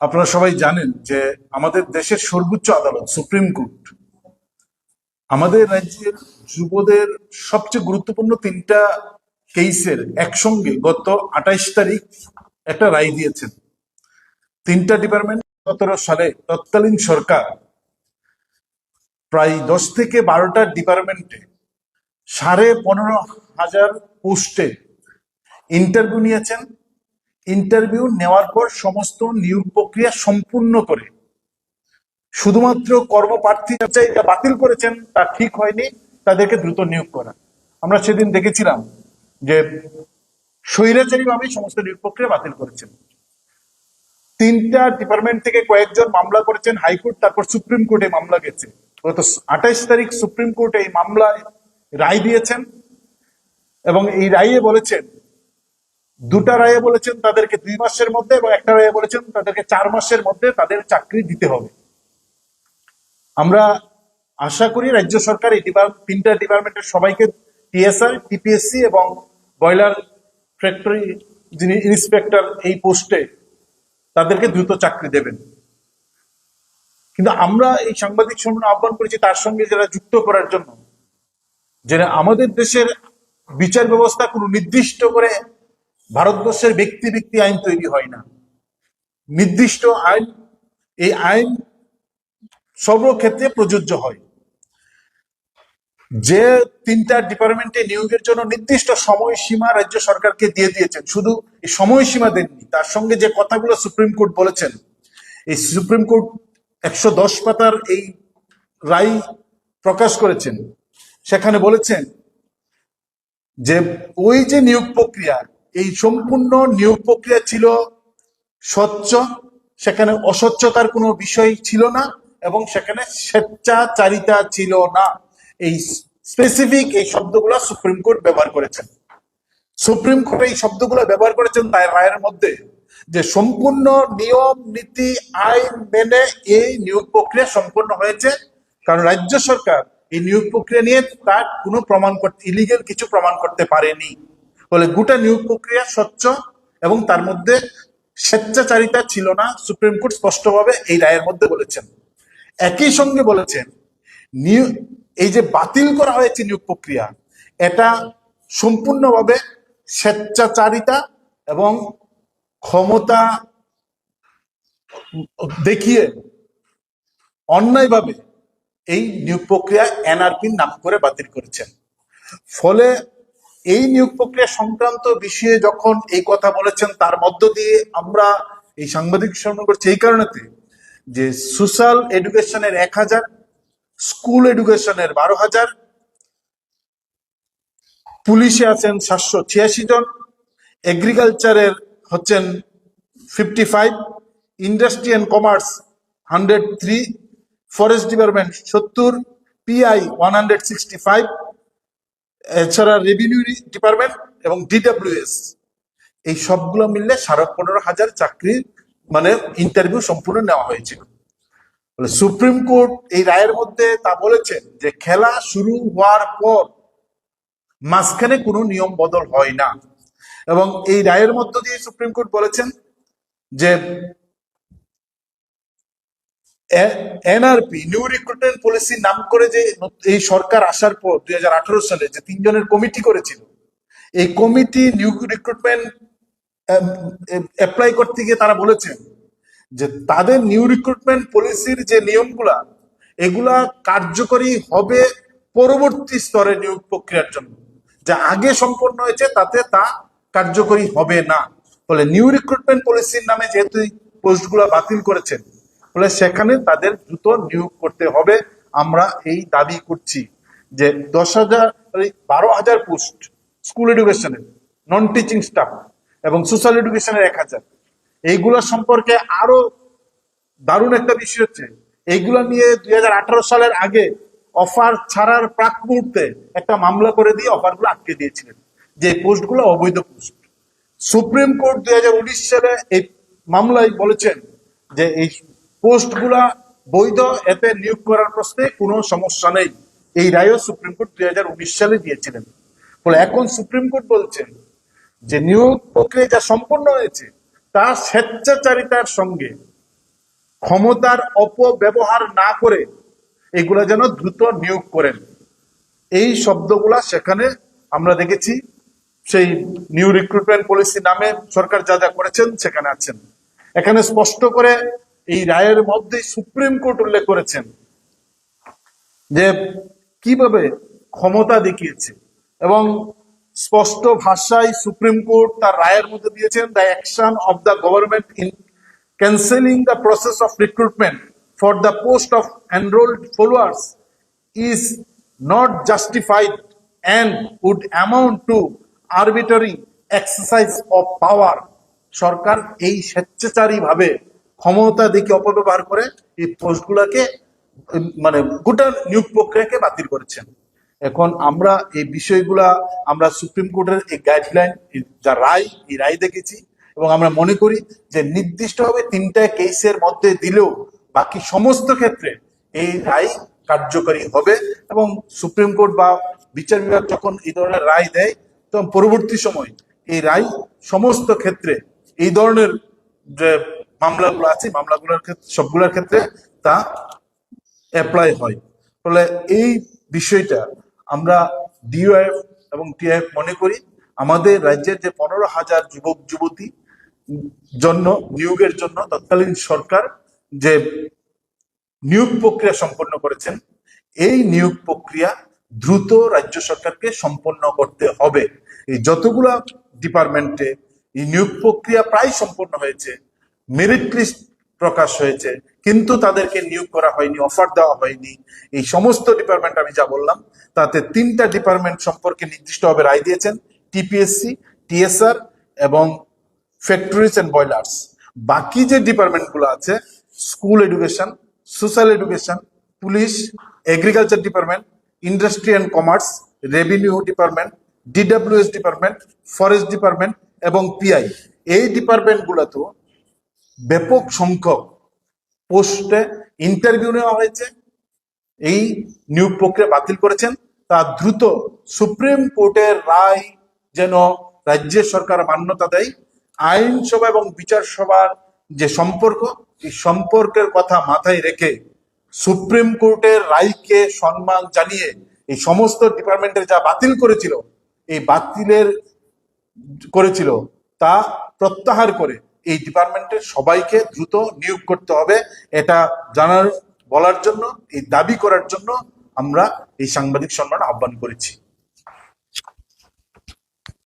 আপনারা সবাই জানেন যে আমাদের দেশের সর্বোচ্চ আদালত, সুপ্রিম কোর্ট, আমাদের রাজ্যের যুবদের সবচেয়ে গুরুত্বপূর্ণ তিনটা কেসের একসঙ্গে গত আঠাইশ তারিখ একটা রায় দিয়েছেন। তিনটা ডিপার্টমেন্ট সতেরো সালে তৎকালীন সরকার প্রায় দশ থেকে বারোটা ডিপার্টমেন্টে সাড়ে পনেরো হাজার পোস্টে ইন্টারভিউ নিয়েছেন। ইন্টারভিউ নেওয়ার পর সমস্ত নিয়োগ প্রক্রিয়া সম্পূর্ণ করে। শুধুমাত্র কর্মপ্রার্থী যাচাইটা বাতিল করেছেন তা ঠিক হয়নি, তাদেরকে দ্রুত নিয়োগ করা। আমরা সেদিন দেখেছিলাম যে স্বৈরাচারী ভাবে সমস্ত নিয়োগ প্রক্রিয়া বাতিল করেছেন। তিনটা ডিপার্টমেন্ট থেকে কয়েকজন মামলা করেছেন হাইকোর্ট, তারপর সুপ্রিম কোর্টে মামলা গেছে। গত আঠাইশ তারিখ সুপ্রিম কোর্টে এই মামলায় রায় দিয়েছেন এবং এই রায়ে বলেছেন দুটা রায়ে বলেছেন তাদেরকে দুই মাসের মধ্যে এবং একটা রায়ে বলেছেন তাদেরকে চার মাসের মধ্যে তাদের চাকরি দিতে হবে। আমরা আশা করি রাজ্য সরকার এই তিনটা ডিপার্টমেন্টের সবাইকে টিএসআর টিপিএসসি এবং ব্রয়লার ফ্যাক্টরি যিনি ইন্সপেক্টর এই পোস্টে তাদেরকে দ্রুত চাকরি দেবেন। কিন্তু আমরা এই সাংবাদিক সম্মেলন আহ্বান করেছি তার সঙ্গে যারা যুক্ত করার জন্য যে আমাদের দেশের বিচার ব্যবস্থা কোনো নির্দিষ্ট করে ভারতবর্ষের ব্যক্তি ব্যক্তি আইন তৈরি হয় না। নির্দিষ্ট আইন, এই আইন সর্বক্ষেত্রে প্রযোজ্য হয়। যে তিনটা ডিপার্টমেন্টে নিয়োগের জন্য নির্দিষ্ট সময়সীমা রাজ্য সরকারকে দিয়ে দিয়েছেন, শুধু এই সময়সীমা দেননি, তার সঙ্গে যে কথাগুলো সুপ্রিম কোর্ট বলেছেন, এই সুপ্রিম কোর্ট একশো দশ পাতার এই রায় প্রকাশ করেছেন, সেখানে বলেছেন যে ওই যে নিয়োগ প্রক্রিয়া এই সম্পূর্ণ নিয়োগ প্রক্রিয়া ছিল স্বচ্ছ, সেখানে অস্বচ্ছতার কোনো বিষয় ছিল না এবং সেখানে স্বেচ্ছাচারিতা ছিল না। এই স্পেসিফিক এই শব্দগুলো সুপ্রিম কোর্ট ব্যবহার করেছেন। সুপ্রিম কোর্ট এই শব্দগুলো ব্যবহার করেছেন তাই রায়ের মধ্যে যে সম্পূর্ণ নিয়ম, নীতি, আইন মেনে এই নিয়োগ প্রক্রিয়া সম্পন্ন হয়েছে। কারণ রাজ্য সরকার এই নিয়োগ প্রক্রিয়া নিয়ে তার কোনো প্রমাণ করতে ইলিগেল কিছু প্রমাণ করতে পারেনি। বলে গোটা নিয়োগ প্রক্রিয়া স্বচ্ছ এবং তার মধ্যে স্বেচ্ছাচারিতা ছিল না, সুপ্রিম কোর্ট স্পষ্টভাবে এই রায়ের মধ্যে বলেছেন। একই সঙ্গে বলেছেন এই যে বাতিল করা হয়েছে নিয়োগ প্রক্রিয়া, এটা সম্পূর্ণভাবে স্বেচ্ছাচারিতা এবং ক্ষমতা দেখিয়ে অন্যায়ভাবে এই নিয়োগ প্রক্রিয়া এনআরপির নাম করে বাতিল করেছেন। ফলে এই নিয়োগ প্রক্রিয়া সংক্রান্ত বিষয়ে যখন এই কথা বলেছেন, তার মধ্য দিয়ে আমরা এই সাংবাদিক সম্মান করছি এই কারণেতে যে সোশ্যাল এডুকেশনের এক হাজার, স্কুল এডুকেশনের বারো হাজার, পুলিশে আছেন সাতশো ছিয়াশি জন, এগ্রিকালচারের হচ্ছেন fifty five, industry and commerce hundred three, forest department সত্তর, PI one hundred sixty five এছাড়া রেভিনিউ ডিপার্টমেন্ট এবং ডিডাব্লিউএস এই সবগুলো মিললে সাড়ে পনেরো হাজার চাকরির মানে ইন্টারভিউ সম্পূর্ণ নেওয়া হয়েছিল। সুপ্রিম কোর্ট এই রায়ের মধ্যে তা বলেছেন যে খেলা শুরু হওয়ার পর মাঝখানে কোনো নিয়ম বদল হয় না। এবং এই রায়ের মধ্য দিয়ে সুপ্রিম কোর্ট বলেছেন যে এনআরপি নিউ রিক্রুটমেন্ট পলিসির নাম করে যে এই সরকার আসার পর দুই হাজার আঠারো সালে যে তিনজনের কমিটি করেছিল এই কমিটি নিউ রিক্রুটমেন্ট অ্যাপ্লাই করতে গিয়ে তারা বলেছেন যে তাদের নিউ রিক্রুটমেন্ট পলিসির যে নিয়মগুলা এগুলা কার্যকরী হবে পরবর্তী স্তরে নিয়োগ প্রক্রিয়ার জন্য যা আগে সম্পন্ন হয়েছে তাতে তা কার্যকরী হবে না ফলে নিউ রিক্রুটমেন্ট পলিসির নামে যেহেতু পোস্টগুলা বাতিল করেছেন ফলে সেখানে তাদের দ্রুত নিয়োগ করতে হবে। আমরা এই দাবি করছি যে দশ হাজার বারো হাজার পোস্ট স্কুল এডুকেশনের নন টিচিং স্টাফ এবং সোশ্যাল এডুকেশনের এক হাজার। এইগুলো সম্পর্কে আরও দারুণ একটা বিষয় হচ্ছে, এইগুলো নিয়ে দুই হাজার আঠারো সালের আগে অফার ছাড়ার প্রাক মুহূর্তে একটা মামলা করে দিয়ে অফারগুলো আটকে দিয়েছিলেন, যে পোস্টগুলো অবৈধ পোস্ট। সুপ্রিম কোর্ট দুই হাজার উনিশ সালে এই মামলায় বলেছেন যে এই পোস্টগুলা বৈধ, এতে নিয়োগ করার প্রশ্নে কোনো সমস্যা নেই। এই রায়ও সুপ্রিম কোর্ট দুই হাজার উনিশ সালে দিয়েছিলেন। ফলে এখন সুপ্রিম কোর্ট বলছেন যে নিয়োগ প্রক্রিয়া যা সম্পন্ন হয়েছে, তা স্বেচ্ছাচারিতার সঙ্গে ক্ষমতার অপব্যবহার না করে এগুলা যেন দ্রুত নিয়োগ করেন। এই শব্দগুলা সেখানে আমরা দেখেছি, সেই নিউ রিক্রুটমেন্ট পলিসি নামে সরকার যা যা করেছেন সেখানে আছেন। এখানে স্পষ্ট করে এই রায়ের মধ্যে সুপ্রিম কোর্ট উল্লেখ করেছেন যে কীভাবে ক্ষমতা দেখিয়েছে এবং স্পষ্ট ভাষায় সুপ্রিম কোর্ট তার রায়ের মধ্যে দিয়েছেন the action of the government in cancelling the process of recruitment for the post of enrolled followers is not justified and would amount to arbitrary exercise of power সরকার এই স্বেচ্ছাচারী ভাবে ক্ষমতা দেখে অপব্যবহার করে এই পোস্টগুলোকে মানে গোটা নিয়োগ প্রক্রিয়াকে বাতিল করেছেন এখন আমরা এই বিষয়গুলা, আমরা সুপ্রিম কোর্টের এই গাইডলাইন যা রায়, এই রায় দেখেছি এবং আমরা মনে করি যে নির্দিষ্টভাবে তিনটা কেসের মধ্যে দিলেও বাকি সমস্ত ক্ষেত্রে এই রায় কার্যকরী হবে এবং সুপ্রিম কোর্ট বা বিচার বিভাগ যখন এই ধরনের রায় দেয়, তখন পরবর্তী সময় এই রায় সমস্ত ক্ষেত্রে এই ধরনের যে মামলাগুলো আছে, মামলাগুলোর ক্ষেত্রে, সবগুলোর ক্ষেত্রে তা অ্যাপ্লাই হয়। ফলে এই বিষয়টা আমরা ডিওএফ এবং টিএফ মনে করি, আমাদের রাজ্যের যে পনেরো হাজার যুবক, যুবতী জন্য, নিয়োগের জন্য তৎকালীন সরকার যে নিয়োগ প্রক্রিয়া সম্পন্ন করেছেন, এই নিয়োগ প্রক্রিয়া দ্রুত রাজ্য সরকারকে সম্পন্ন করতে হবে। এই যতগুলা ডিপার্টমেন্টে এই নিয়োগ প্রক্রিয়া প্রায় সম্পন্ন হয়েছে মেরিট লিস্ট প্রকাশ হয়েছে, কিন্তু তাদেরকে নিয়োগ করা হয়নি অফার দেওয়া হয়নি। এই সমস্ত ডিপার্টমেন্ট আমি যা বললাম, তাতে তিনটা ডিপার্টমেন্ট সম্পর্কে নির্দিষ্টভাবে রায় দিয়েছেন টিপিএসসি টিএসআর এবং ফ্যাক্টরিজ অ্যান্ড বয়লার্স বাকি যে ডিপার্টমেন্টগুলো আছে school education social education police agriculture department industry and commerce revenue department DWS department forest department এবং পিআই এই ডিপার্টমেন্টগুলোতেও ব্যাপক সংখ্যক পোস্টে ইন্টারভিউ নেওয়া হয়েছে। এই নিয়োগ প্রক্রিয়া বাতিল করেছেন। তা দ্রুত সুপ্রিম কোর্টের রায় যেন রাজ্যের সরকার মান্যতা দেয়। আইনসভা এবং বিচার সভার যে সম্পর্ক, এই সম্পর্কের কথা মাথায় রেখে সুপ্রিম কোর্টের রায়কে সম্মান জানিয়ে এই সমস্ত ডিপার্টমেন্টের যা বাতিল করেছিল, এই বাতিলের করেছিল, তা প্রত্যাহার করে এই ডিপার্টমেন্টের সবাইকে দ্রুত নিয়োগ করতে হবে। এটা জানার, বলার জন্য, এই দাবি করার জন্য আমরা এই সাংবাদিক সম্মেলন আহ্বান করেছি।